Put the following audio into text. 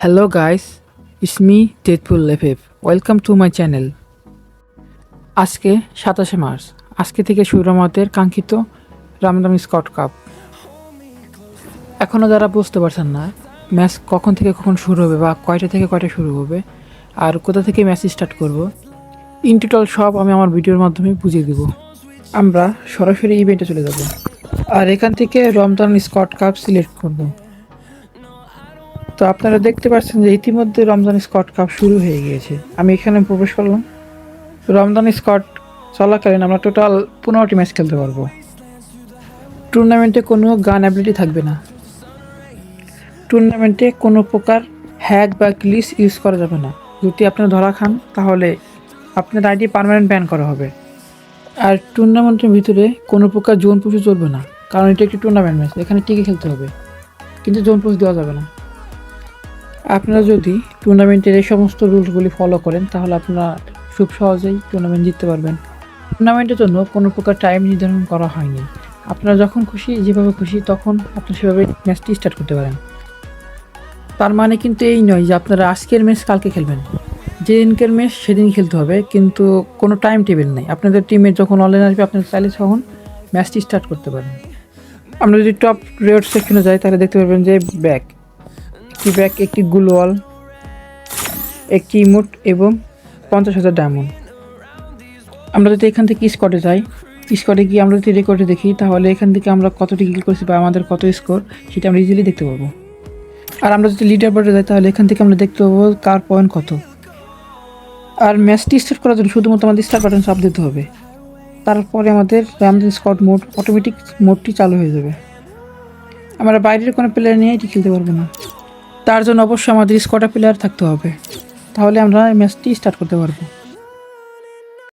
Guys, it's me Deadpool Lefev. Welcome to my channel. আজকে সাতাশে March. আজকে থেকে শুরু আমাদের কাঙ্ক্ষিত রামদাম স্কট কাপ। এখনও যারা বুঝতে পারছেন না ম্যাচ কখন থেকে কখন শুরু হবে বা কয়টা থেকে কয়টা শুরু হবে আর কোথা থেকে ম্যাচ স্টার্ট করব ইন টোটাল সব আমি আমার ভিডিওর মাধ্যমে বুঝিয়ে দেব। আমরা সরাসরি ইভেন্টে চলে যাব। আর এখান থেকে রমজান স্কট কাপ সিলেক্ট করব। তো আপনারা দেখতে পাচ্ছেন যে ইতিমধ্যে রমজান স্কট কাপ শুরু হয়ে গিয়েছে। আমি এখানে প্রবেশ করলাম। রমজান স্কট চলাকালীন আমরা টোটাল পনেরোটি ম্যাচ খেলতে পারব। টুর্নামেন্টে কোনো গান অ্যাবিলিটি থাকবে না। টুর্নামেন্টে কোনো প্রকার হ্যাক বা গ্লিচ ইউজ করা যাবে না। যদি আপনারা ধরা খান, তাহলে আপনার আইডি পার্মানেন্ট ব্যান করা হবে। আর টুর্নামেন্টের ভিতরে কোনো প্রকার জোন পুষে চলবে না। কারণ এটা একটি টুর্নামেন্ট ম্যাচ, এখানে টিকে খেলতে হবে। কিন্তু জোন পুষ দেওয়া যাবে না। আপনারা যদি টুর্নামেন্টের এই সমস্ত রুলসগুলি ফলো করেন, তাহলে আপনারা খুব সহজেই টুর্নামেন্ট জিততে পারবেন। টুর্নামেন্টের জন্য কোনো প্রকার টাইম নির্ধারণ করা হয়নি। আপনারা যখন খুশি, যেভাবে খুশি, তখন আপনারা সেভাবে ম্যাচটি স্টার্ট করতে পারেন। তার মানে কিন্তু এই নয় যে আপনারা আজকের ম্যাচ কালকে খেলবেন। যেদিনকের ম্যাচ সেদিন খেলতে হবে, কিন্তু কোনো টাইম টেবিল নেই। আপনাদের টিমে যখন অনলাইন আসবে আপনারা চাইলে তখন ম্যাচটি স্টার্ট করতে পারেন। আমরা যদি টপ রেড সেকশনে যাই, তাহলে দেখতে পারবেন যে ব্যাক একটি ব্যাগ একটি গুলওয়াল, একটি ইমোট এবং পঞ্চাশ হাজার ডায়মন্ড। আমরা যদি এখান থেকে স্কটে যাই স্কটে গিয়ে আমরা যদি রেকর্ডে দেখি, তাহলে এখান থেকে আমরা কতটি কিল করেছি বা আমাদের কত স্কোর সেটা আমরা ইজিলি দেখতে পাবো। আর আমরা যদি লিডার বোর্ডে যাই, তাহলে এখান থেকে আমরা দেখতে পাবো কার পয়েন্ট কত। আর ম্যাচটি স্টার্ট করার জন্য শুধুমাত্র আমাদের স্টার বাটন চাপ দিতে হবে। তারপরে আমাদের র্যামজেন স্কট মোড অটোমেটিক মোডটি চালু হয়ে যাবে। আমরা বাইরের কোনো প্লেয়ার নিয়ে এটি খেলতে পারব না। তার জন্য অবশ্যই আমাদের স্কটা প্লেয়ার থাকতে হবে। তাহলে আমরা ম্যাচটি স্টার্ট করতে পারব।